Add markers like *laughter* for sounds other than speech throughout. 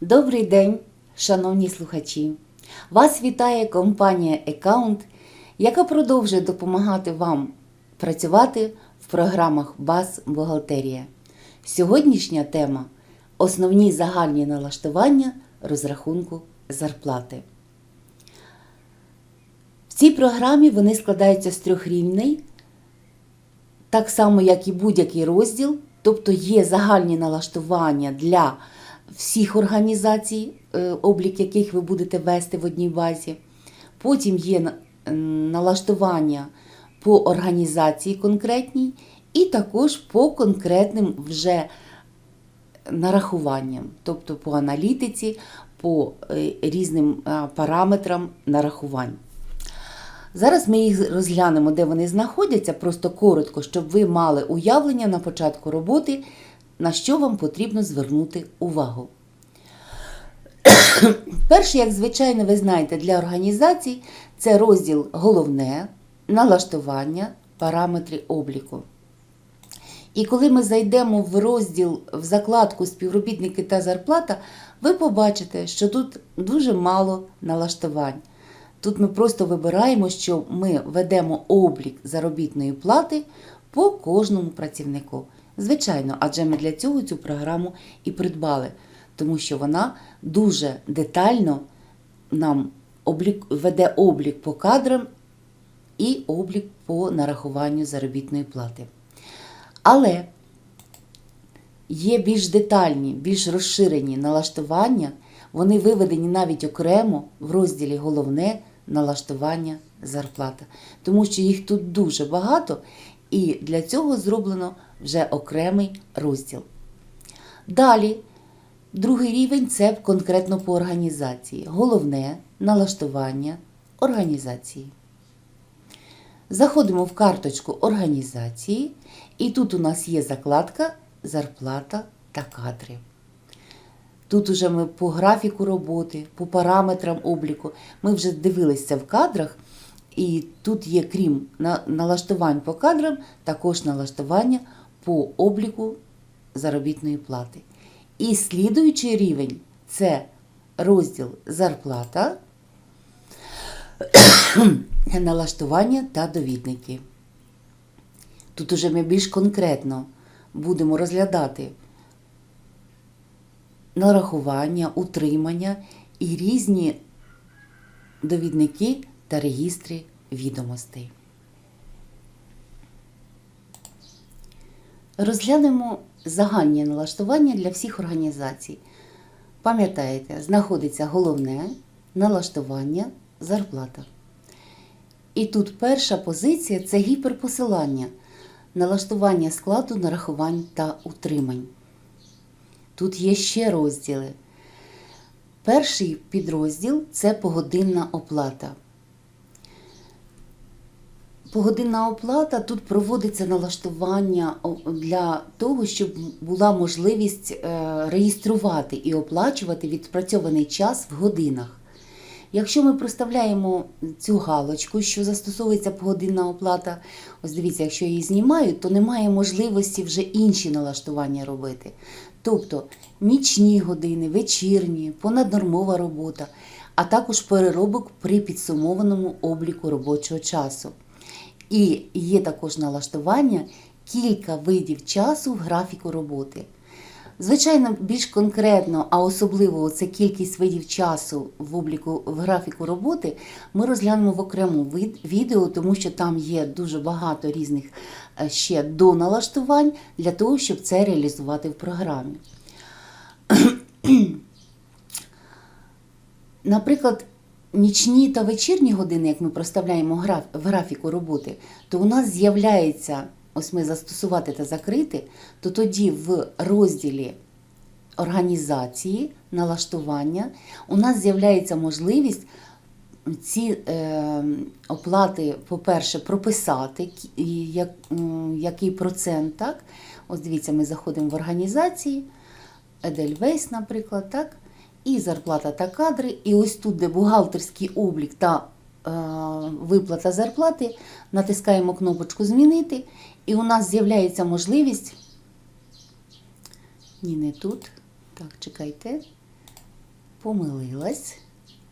Добрий день, шановні слухачі! Вас вітає компанія Account, яка продовжує допомагати вам працювати в програмах БАЗ Бухгалтерія. Сьогоднішня тема основні загальні налаштування розрахунку зарплати. В цій програмі вони складаються з трьох рівней, так само, як і будь-який розділ, тобто є загальні налаштування для всіх організацій, е, облік яких ви будете вести в одній базі. Потім є налаштування по організації конкретній, і також по конкретним вже нарахуванням, тобто по аналітиці, по е, різним параметрам нарахувань. Зараз ми їх розглянемо, де вони знаходяться, просто коротко, щоб ви мали уявлення на початку роботи, на що вам потрібно звернути увагу. *coughs* Перше, як звичайно, ви знаєте, для організацій це розділ головне, налаштування, параметри обліку. І коли ми зайдемо в розділ в закладку співробітники та зарплата, ви побачите, що тут дуже мало налаштувань. Тут ми просто вибираємо, що ми ведемо облік заробітної плати по кожному працівнику. Звичайно, адже ми для цього цю програму і придбали, тому що вона дуже детально нам облік, веде облік по кадрам і облік по нарахуванню заробітної плати. Але є більш детальні, більш розширені налаштування, вони виведені навіть окремо в розділі Головне налаштування зарплата. Тому що їх тут дуже багато, і для цього зроблено вже окремий розділ. Далі, другий рівень це конкретно по організації. Головне налаштування організації. Заходимо в карточку організації, і тут у нас є закладка Зарплата та кадри. Тут уже ми по графіку роботи, по параметрам обліку. Ми вже дивилися в кадрах, і тут є, крім налаштувань по кадрам, також налаштування по обліку заробітної плати. І слідуючий рівень це розділ зарплата, *clears throat* налаштування та довідники. Тут уже ми більш конкретно будемо розглядати нарахування, утримання і різні довідники та регістри відомостей. Розглянемо загальні налаштування для всіх організацій. Пам'ятаєте, знаходиться головне налаштування, зарплата. І тут перша позиція це гіперпосилання, налаштування складу нарахувань та утримань. Тут є ще розділи. Перший підрозділ це погодинна оплата. Погодинна оплата тут проводиться налаштування для того, щоб була можливість е, реєструвати і оплачувати відпрацьований час в годинах. Якщо ми проставляємо цю галочку, що застосовується погодинна оплата, ось дивіться, якщо її знімаю, то немає можливості вже інші налаштування робити. Тобто нічні години, вечірні, понаднормова робота, а також переробок при підсумованому обліку робочого часу. І є також налаштування кілька видів часу в графіку роботи. Звичайно, більш конкретно, а особливо це кількість видів часу в обліку в графіку роботи, ми розглянемо в окрему відео, тому що там є дуже багато різних е, ще доналаштувань для того, щоб це реалізувати в програмі. *clears throat* Наприклад, нічні та вечірні години, як ми проставляємо граф, в графіку роботи, то у нас з'являється, ось ми застосувати та закрити, то тоді в розділі організації, налаштування у нас з'являється можливість ці е, оплати, по-перше, прописати, як, який процент, так? Ось дивіться, ми заходимо в організації, Edelweiss, наприклад, так? І зарплата та кадри. І ось тут, де бухгалтерський облік та е, виплата зарплати, натискаємо кнопочку Змінити, і у нас з'являється можливість. Ні, не тут. Так, чекайте. помилилась.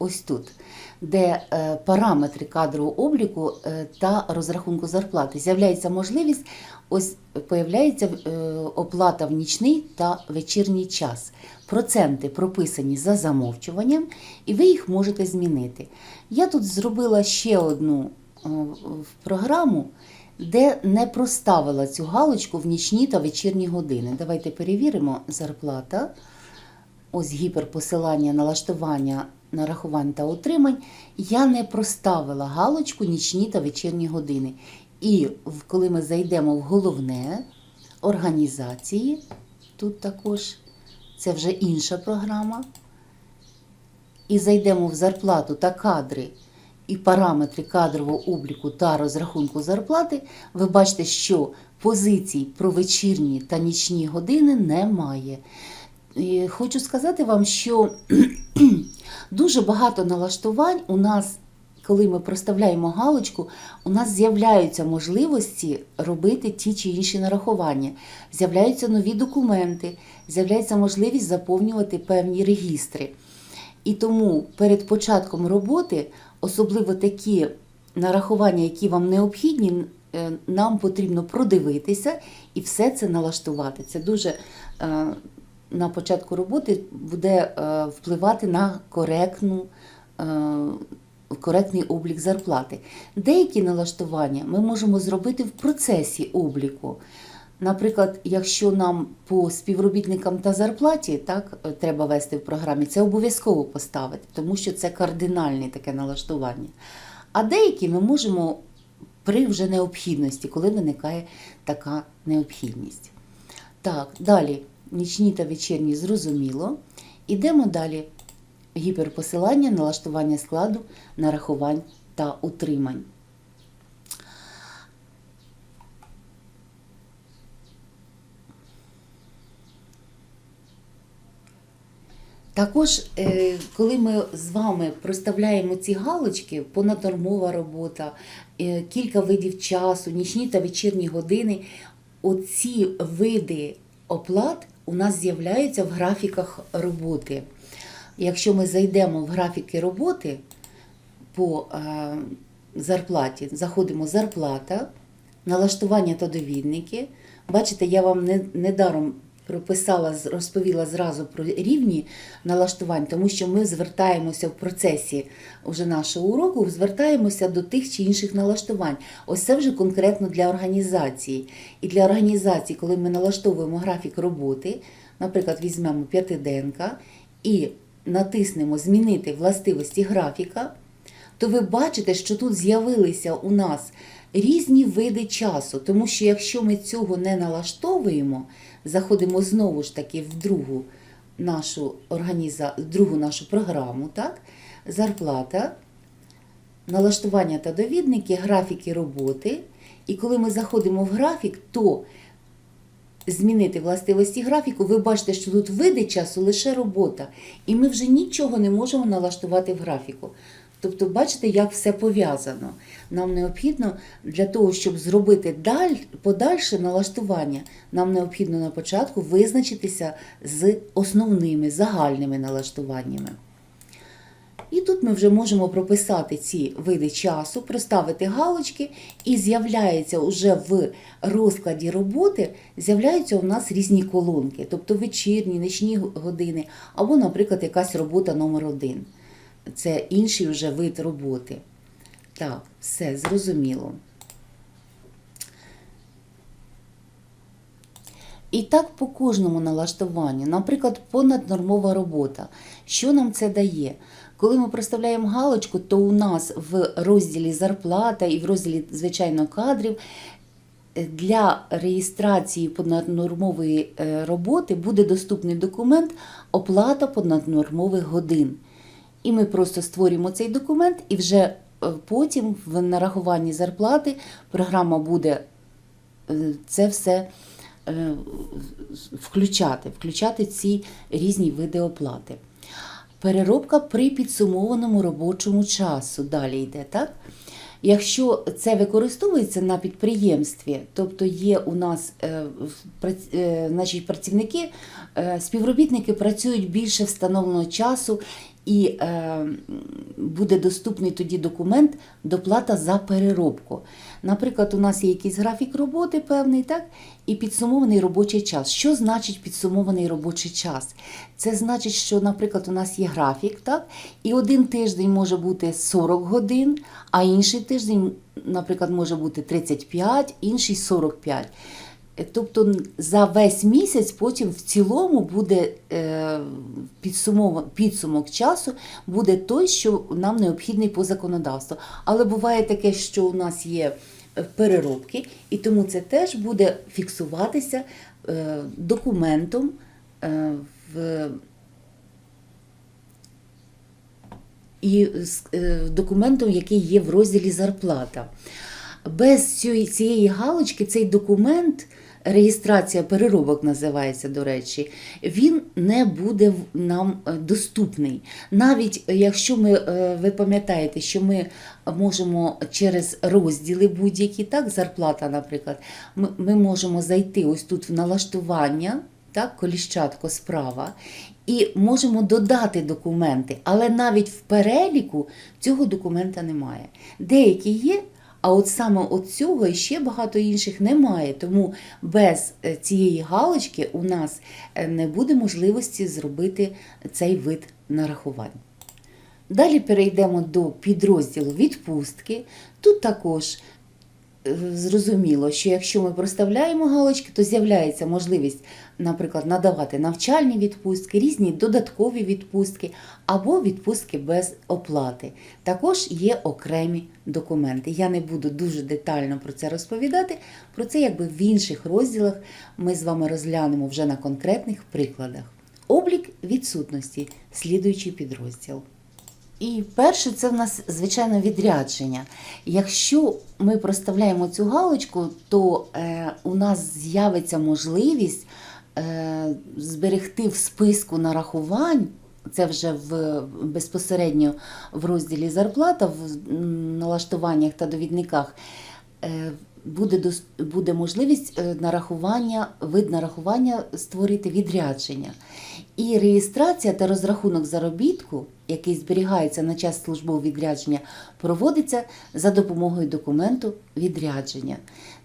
Ось тут, де е, параметри кадрового обліку е, та розрахунку зарплати. З'являється можливість, ось появляється е, оплата в нічний та вечірній час. Проценти прописані за замовчуванням, і ви їх можете змінити. Я тут зробила ще одну програму, де не проставила цю галочку в нічні та вечірні години. Давайте перевіримо зарплата. Ось гіперпосилання налаштування нарахувань та утримань. Я не проставила галочку нічні та вечірні години. І коли ми зайдемо в головне організації, тут також це вже інша програма. І зайдемо в зарплату та кадри і параметри кадрового обліку та розрахунку зарплати, ви бачите, що позицій про вечірні та нічні години немає. Хочу сказати вам, що *clears throat* дуже багато налаштувань у нас, коли ми проставляємо галочку, у нас з'являються можливості робити ті чи інші нарахування. З'являються нові документи, з'являється можливість заповнювати певні регістри. І тому перед початком роботи, особливо такі нарахування, які вам необхідні, е, нам потрібно продивитися і все це налаштувати. Це дуже е, на початку роботи буде е, впливати на коректну. е, Коректний облік зарплати. Деякі налаштування ми можемо зробити в процесі обліку. Наприклад, якщо нам по співробітникам та зарплаті так е, треба вести в програмі, це обов'язково поставити, тому що це кардинальне таке налаштування. А деякі ми можемо при вже необхідності, коли виникає така необхідність. Так, далі нічні та вечірні зрозуміло. Ідемо далі. Гіперпосилання, налаштування складу, нарахувань та утримань. Також, е, коли ми з вами проставляємо ці галочки, понаднормова робота, е, кілька видів часу, нічні та вечірні години, оці види оплат у нас з'являються в графіках роботи. Якщо ми зайдемо в графіки роботи по е, зарплаті, заходимо зарплата, налаштування та довідники. Бачите, я вам не, недаром прописала, розповіла зразу про рівні налаштувань, тому що ми звертаємося в процесі уже нашого уроку, звертаємося до тих чи інших налаштувань. Ось це вже конкретно для організації. І для організації, коли ми налаштовуємо графік роботи, наприклад, візьмемо п'ятиденка і натиснемо Змінити властивості графіка, то ви бачите, що тут з'явилися у нас різні види часу. Тому що якщо ми цього не налаштовуємо, заходимо знову ж таки в другу нашу, організа... другу нашу програму, так? зарплата, налаштування та довідники, графіки роботи. І коли ми заходимо в графік, то змінити властивості графіку, ви бачите, що тут види часу лише робота, і ми вже нічого не можемо налаштувати в графіку. Тобто, бачите, як все пов'язано. Нам необхідно для того, щоб зробити даль, подальше налаштування, нам необхідно на початку визначитися з основними загальними налаштуваннями. І тут ми вже можемо прописати ці види часу, проставити галочки, і з'являється уже в розкладі роботи з'являються у нас різні колонки, тобто вечірні, нічні години, або, наприклад, якась робота номер один. Це інший вже вид роботи. Так, все зрозуміло. І так по кожному налаштуванню, наприклад, понаднормова робота. Що нам це дає? Коли ми проставляємо галочку, то у нас в розділі зарплата і в розділі, звичайно, кадрів е, для реєстрації понаднормової е, роботи буде доступний документ оплата понаднормових годин. І ми просто створюємо цей документ, і вже е, потім в нарахуванні зарплати програма буде е, це все е, включати, включати ці різні види оплати. Переробка при підсумованому робочому часу. Далі йде, так? Якщо це використовується на підприємстві, тобто є у нас значить, працівники, співробітники працюють більше встановленого часу, і е, буде доступний тоді документ доплата за переробку. Наприклад, у нас є якийсь графік роботи певний, так, і підсумований робочий час. Що значить підсумований робочий час? Це значить, що, наприклад, у нас є графік, так, і один тиждень може бути 40 годин, а інший тиждень, наприклад, може бути 35, інший 45. Тобто за весь місяць потім в цілому буде е, підсумок часу буде той, що нам необхідний по законодавству. Але буває таке, що у нас є е, переробки, і тому це теж буде фіксуватися е, документом в і документом, який є в розділі зарплата. Без цієї галочки цей документ, реєстрація переробок називається, до речі, він не буде нам е, доступний. Навіть е, якщо ми, е, ви пам'ятаєте, що ми можемо через розділи будь-які, так, зарплата, наприклад, ми, ми можемо зайти ось тут в налаштування, так, коліщатко справа, і можемо додати документи, але навіть в переліку цього документа немає. Деякі є, а от саме от цього і ще багато інших немає. Тому без е, цієї галочки у нас е, не буде можливості зробити цей вид нарахувань. Далі перейдемо до підрозділу відпустки. Тут також зрозуміло, що якщо ми проставляємо галочки, то з'являється можливість, наприклад, надавати навчальні відпустки, різні додаткові відпустки або відпустки без оплати. Також є окремі документи. Я не буду дуже детально про це розповідати. Про це якби в інших розділах ми з вами розглянемо вже на конкретних прикладах. Облік відсутності, слідуючий підрозділ. І перше, це в нас звичайно відрядження. Якщо ми проставляємо цю галочку, то е, у нас з'явиться можливість е, зберегти в списку нарахувань. Це вже в безпосередньо в розділі зарплата, в налаштуваннях та довідниках. е, Буде, буде можливість е, нарахування, вид нарахування створити відрядження. І реєстрація та розрахунок заробітку, який зберігається на час службового відрядження, проводиться за допомогою документу відрядження.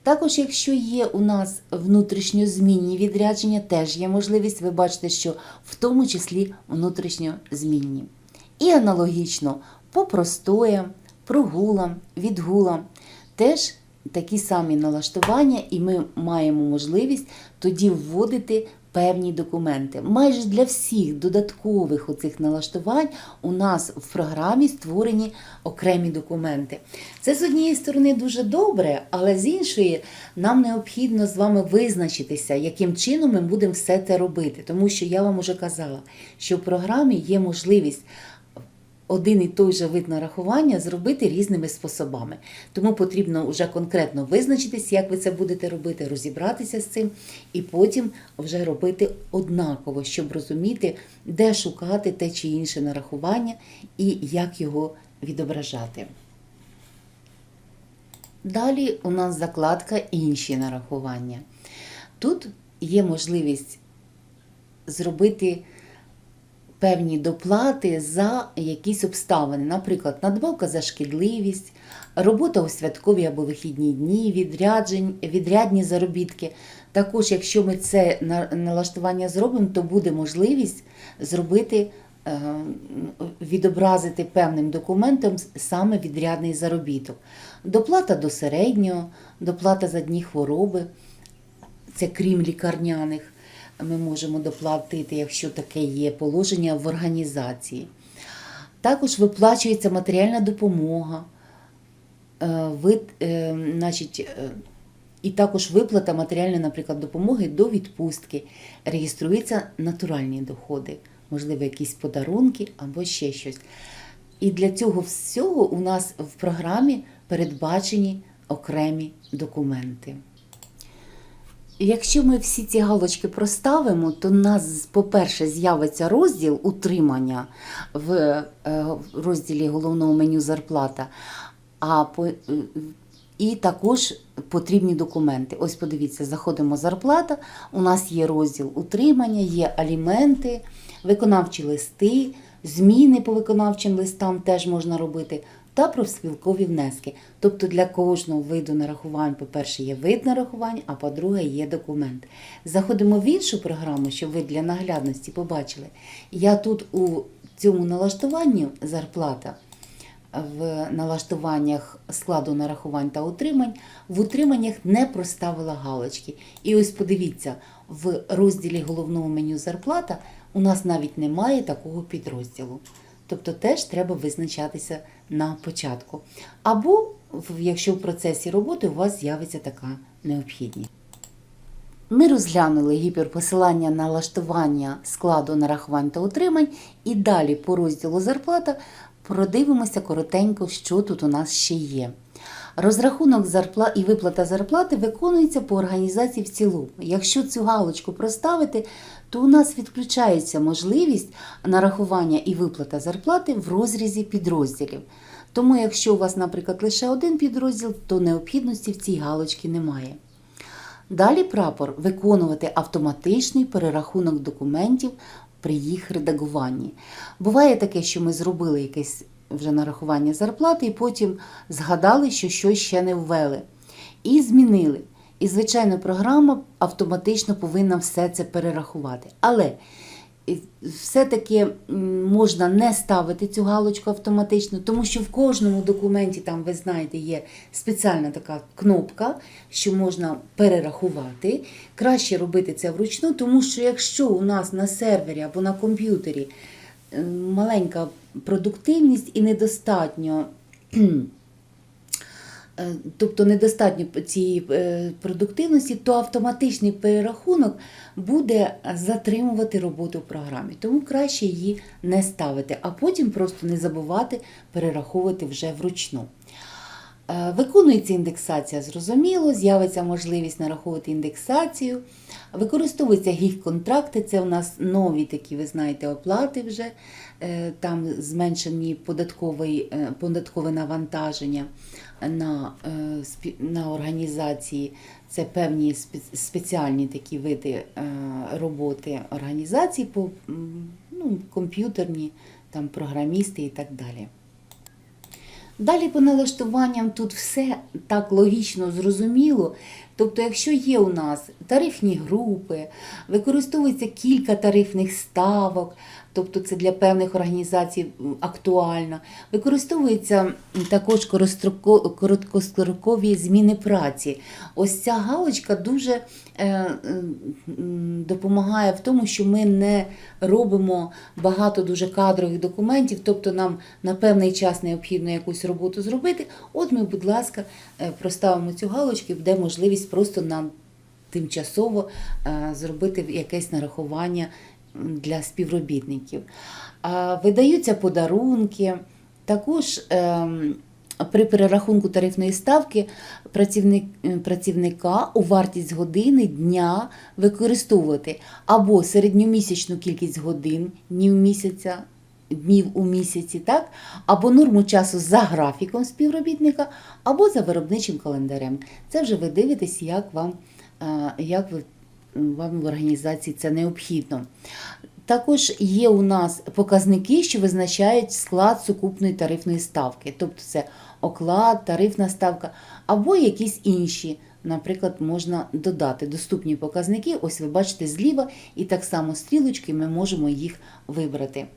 Також, якщо є у нас внутрішньозмінні відрядження, теж є можливість, ви бачите, що в тому числі внутрішньозмінні. І аналогічно по простоям, прогулам, відгулам теж такі самі налаштування, і ми маємо можливість тоді вводити певні документи. Майже для всіх додаткових оцих налаштувань у нас в програмі створені окремі документи. Це з однієї сторони дуже добре, але з іншої нам необхідно з вами визначитися, яким чином ми будемо все це робити. Тому що я вам уже казала, що в програмі є можливість один і той же вид нарахування зробити різними способами. Тому потрібно вже конкретно визначитись, як ви це будете робити, розібратися з цим, і потім вже робити однаково, щоб розуміти, де шукати те чи інше нарахування і як його відображати. Далі у нас закладка інші нарахування. Тут є можливість зробити певні доплати за якісь обставини, наприклад, надбавка за шкідливість, робота у святкові або вихідні дні, відрядні заробітки. Також, якщо ми це на- налаштування зробимо, то буде можливість зробити. е, Відобразити певним документом саме відрядний заробіток. Доплата до середнього, доплата за дні хвороби, це крім лікарняних, ми можемо доплатити, якщо таке є положення в організації. Також виплачується матеріальна допомога, е, вид, е, значить, е, і також виплата матеріальної, наприклад, допомоги до відпустки. Реєструються натуральні доходи, можливо, якісь подарунки або ще щось. І для цього всього у нас в програмі передбачені окремі документи. Якщо ми всі ці галочки проставимо, то у нас, по-перше, з'явиться розділ утримання в е, розділі головного меню зарплата, а по, е, і також потрібні документи. Ось подивіться, заходимо зарплата. У нас є розділ утримання, є аліменти, виконавчі листи, зміни по виконавчим листам теж можна робити, та профспілкові внески. Тобто для кожного виду нарахувань, по-перше, є вид нарахувань, а по-друге, є документ. Заходимо в іншу програму, щоб ви для наглядності побачили. Я тут у цьому налаштуванні зарплата в налаштуваннях складу нарахувань та утримань, в утриманнях не проставила галочки. І ось подивіться, в розділі головного меню зарплата у нас навіть немає такого підрозділу. Тобто теж треба визначатися на початку. Або якщо в процесі роботи у вас з'явиться така необхідність. Ми розглянули гіперпосилання на налаштування складу нарахувань та утримань і далі по розділу зарплата продивимося коротенько, що тут у нас ще є. Розрахунок зарпла і виплата зарплати виконується по організації в цілому. Якщо цю галочку проставити, то у нас відключається можливість нарахування і виплата зарплати в розрізі підрозділів. Тому, якщо у вас, наприклад, лише один підрозділ, то необхідності в цій галочці немає. Далі прапор виконувати автоматичний перерахунок документів при їх редагуванні. Буває таке, що ми зробили якесь вже нарахування зарплати, і потім згадали, що щось ще не ввели. І змінили. І, звичайно, програма автоматично повинна все це перерахувати. Але все-таки можна не ставити цю галочку автоматично, тому що в кожному документі, там, ви знаєте, є спеціальна така кнопка, що можна перерахувати. Краще робити це вручну, тому що якщо у нас на сервері або на комп'ютері маленька продуктивність і недостатньо. *clears throat* е, Тобто недостатньо цієї е, продуктивності, то автоматичний перерахунок буде затримувати роботу в програмі. Тому краще її не ставити, а потім просто не забувати перераховувати вже вручну. Е, Виконується індексація, зрозуміло, з'явиться можливість нараховувати індексацію. Використовуються гіг-контракти, це у нас нові такі, ви знаєте, оплати вже, е, там зменшені е, податкове навантаження на, на організації. Це певні спеціальні такі види роботи організацій, по, ну, комп'ютерні, там, програмісти і так далі. Далі по налаштуванням тут все так логічно зрозуміло. Тобто, якщо є у нас тарифні групи, використовується кілька тарифних ставок, тобто це для певних організацій актуально, використовуються також короткострокові зміни праці. Ось ця галочка дуже е, допомагає в тому, що ми не робимо багато дуже кадрових документів, тобто нам на певний час необхідно якусь роботу зробити. От ми, будь ласка, е, проставимо цю галочку, буде можливість просто нам тимчасово е, зробити якесь нарахування для співробітників. Видаються подарунки. Також ем, при перерахунку тарифної ставки працівник, е, працівника у вартість години дня використовувати або середньомісячну кількість годин днів місяця, днів у місяці, так? або норму часу за графіком співробітника, або за виробничим календарем. Це вже ви дивитесь, як вам, е, як вам в організації це необхідно. Також є у нас показники, що визначають склад сукупної тарифної ставки, тобто це оклад, тарифна ставка або якісь інші. Наприклад, можна додати доступні показники. Ось ви бачите зліва, і так само стрілочки ми можемо їх вибрати.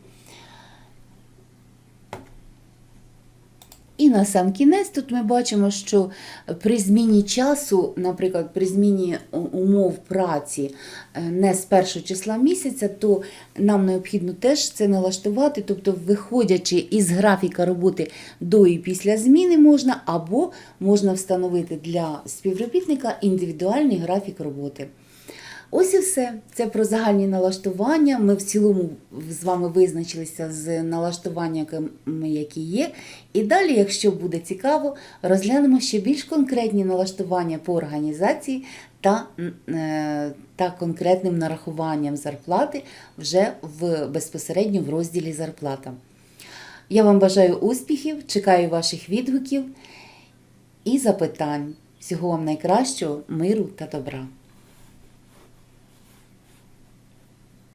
І на сам кінець тут ми бачимо, що при зміні часу, наприклад, при зміні умов праці е, не з першого числа місяця, то нам необхідно теж це налаштувати, тобто, виходячи із графіка роботи до і після зміни можна, або можна встановити для співробітника індивідуальний графік роботи. Ось і все. Це про загальні налаштування. Ми в цілому з вами визначилися з налаштуваннями, які є. І далі, якщо буде цікаво, розглянемо ще більш конкретні налаштування по організації та, е, та конкретним нарахуванням зарплати вже в безпосередньо в розділі зарплата. Я вам бажаю успіхів, чекаю ваших відгуків і запитань. Всього вам найкращого, миру та добра.